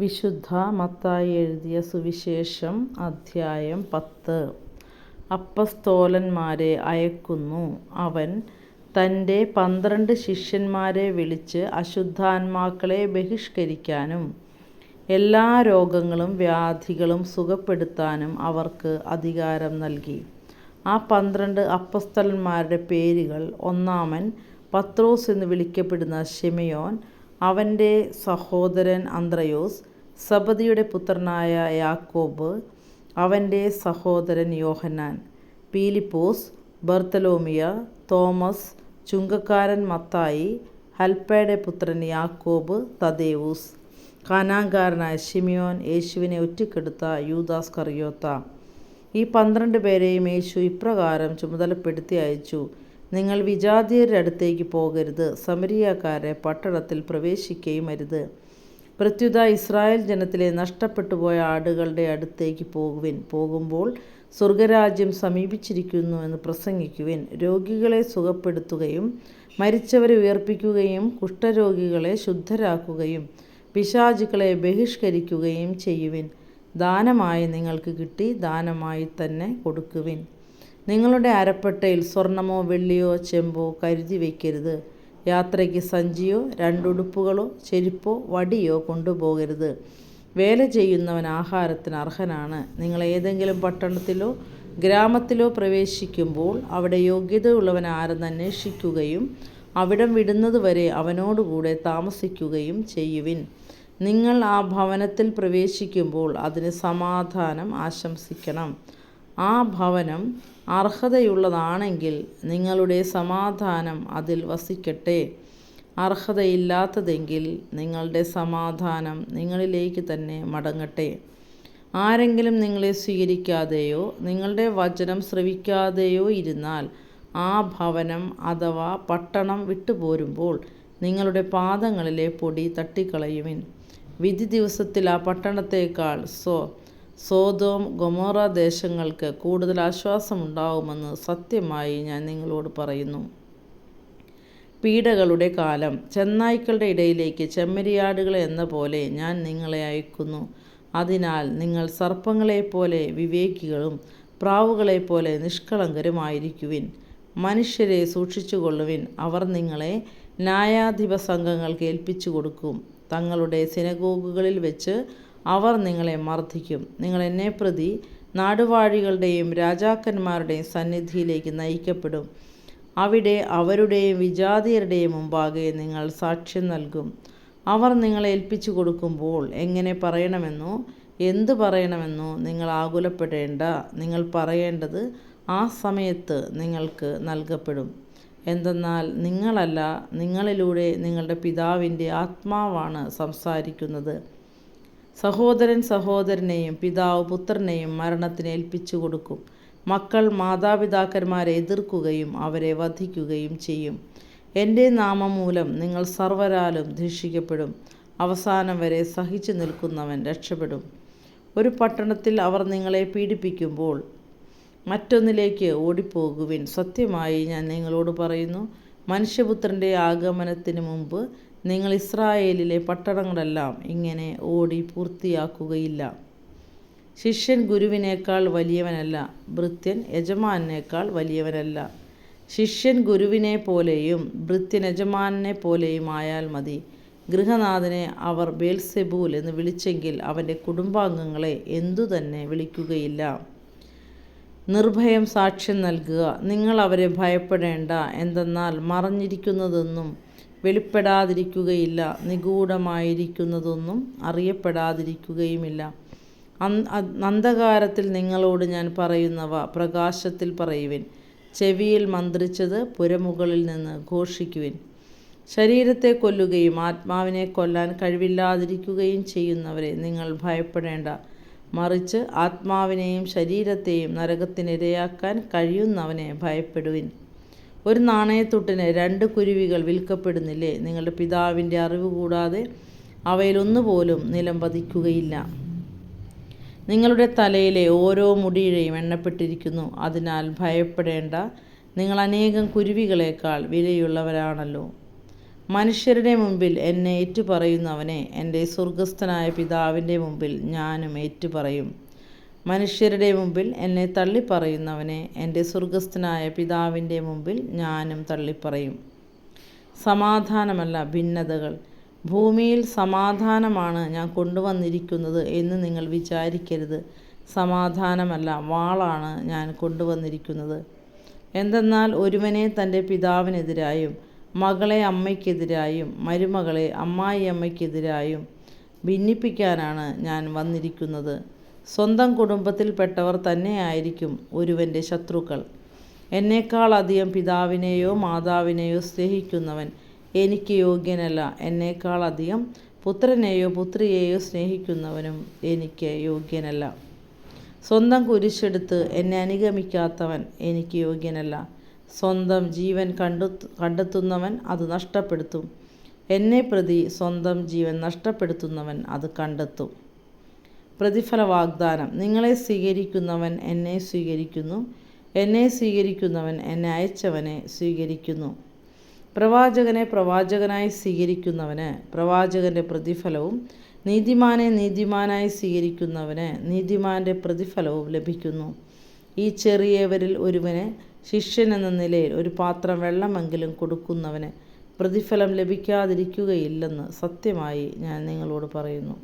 വിശുദ്ധ മത്തായി എഴുതിയ സുവിശേഷം അധ്യായം പത്ത്. അപ്പസ്തോലന്മാരെ അയക്കുന്നു. അവൻ തന്റെ പന്ത്രണ്ട് ശിഷ്യന്മാരെ വിളിച്ച് അശുദ്ധാത്മാക്കളെ ബഹിഷ്കരിക്കാനും എല്ലാ രോഗങ്ങളും വ്യാധികളും സുഖപ്പെടുത്താനും അവർക്ക് അധികാരം നൽകി. ആ പന്ത്രണ്ട് അപ്പസ്തലന്മാരുടെ പേരുകൾ ഒന്നാമൻ പത്രോസ് എന്ന് വിളിക്കപ്പെടുന്ന ഷിമയോൻ അവന്റെ സഹോദരൻ അന്ത്രയോസ് സബദിയുടെ പുത്രനായ യാക്കോബ് അവന്റെ സഹോദരൻ യോഹന്നാൻ പീലിപ്പോസ് ബർത്തലോമിയ തോമസ് ചുങ്കക്കാരൻ മത്തായി ഹൽപ്പയുടെ പുത്രൻ യാക്കോബ് തദേവൂസ്. കാനാങ്കാരനായ ഷിമിയോൻ യേശുവിനെ ഒറ്റക്കെടുത്ത യൂദാസ് കറിയോത്ത. ഈ പന്ത്രണ്ട് പേരെയും യേശു ഇപ്രകാരം ചുമതലപ്പെടുത്തി അയച്ചു. നിങ്ങൾ വിജാതിയരുടെ അടുത്തേക്ക് പോകരുത് സമരിയാക്കാരെ പട്ടണത്തിൽ പ്രവേശിക്കുകയും അരുത്. പ്രത്യുത ഇസ്രായേൽ ജനത്തിലെ നഷ്ടപ്പെട്ടുപോയ ആടുകളുടെ അടുത്തേക്ക് പോകുവിൻ. പോകുമ്പോൾ സ്വർഗരാജ്യം സമീപിച്ചിരിക്കുന്നു എന്ന് പ്രസംഗിക്കുവിൻ. രോഗികളെ സുഖപ്പെടുത്തുകയും മരിച്ചവരെ ഉയർപ്പിക്കുകയും കുഷ്ഠരോഗികളെ ശുദ്ധരാക്കുകയും പിശാചുക്കളെ ബഹിഷ്കരിക്കുകയും ചെയ്യുവിൻ. ദാനമായി നിങ്ങൾക്ക് കിട്ടി ദാനമായി തന്നെ കൊടുക്കുവിൻ. നിങ്ങളുടെ അരപ്പട്ടയിൽ സ്വർണമോ വെള്ളിയോ ചെമ്പോ കരുതി വയ്ക്കരുത് യാത്രയ്ക്ക് സഞ്ചിയോ രണ്ടുടുപ്പുകളോ ചെരുപ്പോ വടിയോ കൊണ്ടുപോകരുത്. വേല ചെയ്യുന്നവൻ ആഹാരത്തിന് അർഹനാണ്. നിങ്ങൾ ഏതെങ്കിലും പട്ടണത്തിലോ ഗ്രാമത്തിലോ പ്രവേശിക്കുമ്പോൾ അവിടെ യോഗ്യതയുള്ളവൻ ആരെന്ന് അന്വേഷിക്കുകയും അവിടം വിടുന്നതുവരെ അവനോടുകൂടെ താമസിക്കുകയും ചെയ്യുവിൻ. നിങ്ങൾ ആ ഭവനത്തിൽ പ്രവേശിക്കുമ്പോൾ അതിന് സമാധാനം ആശംസിക്കണം. ആ ഭവനം അർഹതയുള്ളതാണെങ്കിൽ നിങ്ങളുടെ സമാധാനം അതിൽ വസിക്കട്ടെ. അർഹതയില്ലാത്തതെങ്കിൽ നിങ്ങളുടെ സമാധാനം നിങ്ങളിലേക്ക് തന്നെ മടങ്ങട്ടെ. ആരെങ്കിലും നിങ്ങളെ സ്വീകരിക്കാതെയോ നിങ്ങളുടെ വചനം ശ്രവിക്കാതെയോ ഇരുന്നാൽ ആ ഭവനം അഥവാ പട്ടണം വിട്ടുപോരുമ്പോൾ നിങ്ങളുടെ പാദങ്ങളിലെ പൊടി തട്ടിക്കളയുവിൻ. വിധി ദിവസത്തിൽ ആ പട്ടണത്തേക്കാൾ സോ സോതോം ഗൊമോറ ദേശങ്ങൾക്ക് കൂടുതൽ ആശ്വാസമുണ്ടാവുമെന്ന് സത്യമായി ഞാൻ നിങ്ങളോട് പറയുന്നു. പീഡകളുടെ കാലം ചെന്നായ്ക്കളുടെ ഇടയിലേക്ക് ചെമ്മരിയാടുകൾ എന്ന പോലെ ഞാൻ നിങ്ങളെ അയക്കുന്നു. അതിനാൽ നിങ്ങൾ സർപ്പങ്ങളെപ്പോലെ വിവേകികളും പ്രാവുകളെപ്പോലെ നിഷ്കളങ്കരുമായിരിക്കുവിൻ. മനുഷ്യരെ സൂക്ഷിച്ചുകൊള്ളുവിൻ. അവർ നിങ്ങളെ ന്യായാധിപ സംഘങ്ങൾക്ക് ഏൽപ്പിച്ചു കൊടുക്കും തങ്ങളുടെ സിനഗോഗുകളിൽ വെച്ച് അവർ നിങ്ങളെ മർദ്ദിക്കും. നിങ്ങൾ എന്നെ പ്രതി നാടുവാഴികളുടെയും രാജാക്കന്മാരുടെയും സന്നിധിയിലേക്ക് നയിക്കപ്പെടും. അവിടെ അവരുടെയും വിജാതിയരുടെയും മുമ്പാകെ നിങ്ങൾ സാക്ഷ്യം നൽകും. അവർ നിങ്ങളെ ഏൽപ്പിച്ചു കൊടുക്കുമ്പോൾ എങ്ങനെ പറയണമെന്നോ എന്തു പറയണമെന്നോ നിങ്ങൾ ആകുലപ്പെടേണ്ട. നിങ്ങൾ പറയേണ്ടത് ആ സമയത്ത് നിങ്ങൾക്ക് നൽകപ്പെടും. എന്തെന്നാൽ നിങ്ങളല്ല നിങ്ങളിലൂടെ നിങ്ങളുടെ പിതാവിന്റെ ആത്മാവാണ് സംസാരിക്കുന്നത്. സഹോദരൻ സഹോദരനെയും പിതാവ് പുത്രനെയും മരണത്തിന് ഏൽപ്പിച്ചു കൊടുക്കും. മക്കൾ മാതാപിതാക്കന്മാരെ എതിർക്കുകയും അവരെ വധിക്കുകയും ചെയ്യും. എന്റെ നാമം മൂലം നിങ്ങൾ സർവരാലും ധീക്ഷിക്കപ്പെടും അവസാനം വരെ സഹിച്ചു നിൽക്കുന്നവൻ രക്ഷപ്പെടും. ഒരു പട്ടണത്തിൽ അവർ നിങ്ങളെ പീഡിപ്പിക്കുമ്പോൾ മറ്റൊന്നിലേക്ക് ഓടിപ്പോകുവിൻ. സത്യമായി ഞാൻ നിങ്ങളോട് പറയുന്നു മനുഷ്യപുത്രന്റെ ആഗമനത്തിന് മുമ്പ് നിങ്ങൾ ഇസ്രായേലിലെ പട്ടണങ്ങളെല്ലാം ഇങ്ങനെ ഓടി പൂർത്തിയാക്കുകയില്ല. ശിഷ്യൻ ഗുരുവിനേക്കാൾ വലിയവനല്ല ഭൃത്യൻ യജമാനേക്കാൾ വലിയവനല്ല. ശിഷ്യൻ ഗുരുവിനെ പോലെയും ഭൃത്യൻ യജമാനെ പോലെയും ആയാൽ മതി. ഗൃഹനാഥനെ അവർ ബേൽസെബൂൽ എന്ന് വിളിച്ചെങ്കിൽ അവന്റെ കുടുംബാംഗങ്ങളെ എന്തു തന്നെ വിളിക്കുകയില്ല. നിർഭയം സാക്ഷ്യം നൽകുക നിങ്ങൾ അവരെ ഭയപ്പെടേണ്ട എന്തെന്നാൽ മറഞ്ഞിരിക്കുന്നതൊന്നും വെളിപ്പെടാതിരിക്കുകയില്ല. നിഗൂഢമായിരിക്കുന്നതൊന്നും അറിയപ്പെടാതിരിക്കുകയുമില്ല. അന്ധകാരത്തിൽ നിങ്ങളോട് ഞാൻ പറയുന്നവ പ്രകാശത്തിൽ പറയുവിൻ. ചെവിയിൽ മന്ത്രിച്ചത് പുരമുകളിൽ നിന്ന് ഘോഷിക്കുവിൻ. ശരീരത്തെ കൊല്ലുകയും ആത്മാവിനെ കൊല്ലാൻ കഴിവില്ലാതിരിക്കുകയും ചെയ്യുന്നവരെ നിങ്ങൾ ഭയപ്പെടേണ്ട. മറിച്ച് ആത്മാവിനെയും ശരീരത്തെയും നരകത്തിനിരയാക്കാൻ കഴിയുന്നവനെ ഭയപ്പെടുവിൻ. ഒരു നാണയത്തൊട്ടിന് രണ്ട് കുരുവികൾ വിൽക്കപ്പെടുന്നില്ലേ? നിങ്ങളുടെ പിതാവിന്റെ അറിവ് കൂടാതെ അവയിലൊന്നുപോലും നിലം പതിക്കുകയില്ല. നിങ്ങളുടെ തലയിലെ ഓരോ മുടിയിഴയും എണ്ണപ്പെട്ടിരിക്കുന്നു. അതിനാൽ ഭയപ്പെടേണ്ട നിങ്ങൾ അനേകം കുരുവികളേക്കാൾ വിലയുള്ളവരാണല്ലോ. മനുഷ്യരുടെ മുമ്പിൽ എന്നെ ഏറ്റുപറയുന്നവനെ എന്റെ സ്വർഗസ്ഥനായ പിതാവിന്റെ മുമ്പിൽ ഞാനും ഏറ്റുപറയും. മനുഷ്യരുടെ മുമ്പിൽ എന്നെ തള്ളിപ്പറയുന്നവനെ എന്റെ സ്വർഗസ്ഥനായ പിതാവിന്റെ മുമ്പിൽ ഞാനും തള്ളിപ്പറയും. സമാധാനമല്ല ഭിന്നതകൾ. ഭൂമിയിൽ സമാധാനമാണ് ഞാൻ കൊണ്ടുവന്നിരിക്കുന്നത് എന്ന് നിങ്ങൾ വിചാരിക്കരുത്. സമാധാനമല്ല വാളാണ് ഞാൻ കൊണ്ടുവന്നിരിക്കുന്നത്. എന്തെന്നാൽ ഒരുവനെ തന്റെ പിതാവിനെതിരായും മകളെ അമ്മയ്ക്കെതിരായും മരുമകളെ അമ്മായിയമ്മയ്ക്കെതിരായും ഭിന്നിപ്പിക്കാനാണ് ഞാൻ വന്നിരിക്കുന്നത്. സ്വന്തം കുടുംബത്തിൽപ്പെട്ടവർ തന്നെയായിരിക്കും ഒരുവന്റെ ശത്രുക്കൾ. എന്നേക്കാളധികം പിതാവിനെയോ മാതാവിനെയോ സ്നേഹിക്കുന്നവൻ എനിക്ക് യോഗ്യനല്ല. എന്നേക്കാളധികം പുത്രനെയോ പുത്രിയെയോ സ്നേഹിക്കുന്നവനും എനിക്ക് യോഗ്യനല്ല. സ്വന്തം കുരിശെടുത്ത് എന്നെ അനുഗമിക്കാത്തവൻ എനിക്ക് യോഗ്യനല്ല. സ്വന്തം ജീവൻ കണ്ടു കണ്ടെത്തുന്നവൻ അത് നഷ്ടപ്പെടുത്തും. എന്നെ പ്രതി സ്വന്തം ജീവൻ നഷ്ടപ്പെടുത്തുന്നവൻ അത് കണ്ടെത്തും. പ്രതിഫല വാഗ്ദാനം നിങ്ങളെ സ്വീകരിക്കുന്നവൻ എന്നെ സ്വീകരിക്കുന്നു. എന്നെ സ്വീകരിക്കുന്നവൻ എന്നെ അയച്ചവനെ സ്വീകരിക്കുന്നു. പ്രവാചകനെ പ്രവാചകനായി സ്വീകരിക്കുന്നവന് പ്രവാചകന്റെ പ്രതിഫലവും നീതിമാനെ നീതിമാനായി സ്വീകരിക്കുന്നവന് നീതിമാന്റെ പ്രതിഫലവും ലഭിക്കുന്നു. ഈ ചെറിയവരിൽ ഒരുവന് ശിഷ്യൻ എന്ന നിലയിൽ ഒരു പാത്രം വെള്ളമെങ്കിലും കൊടുക്കുന്നവന് പ്രതിഫലം ലഭിക്കാതിരിക്കുകയില്ലെന്ന് സത്യമായി ഞാൻ നിങ്ങളോട് പറയുന്നു.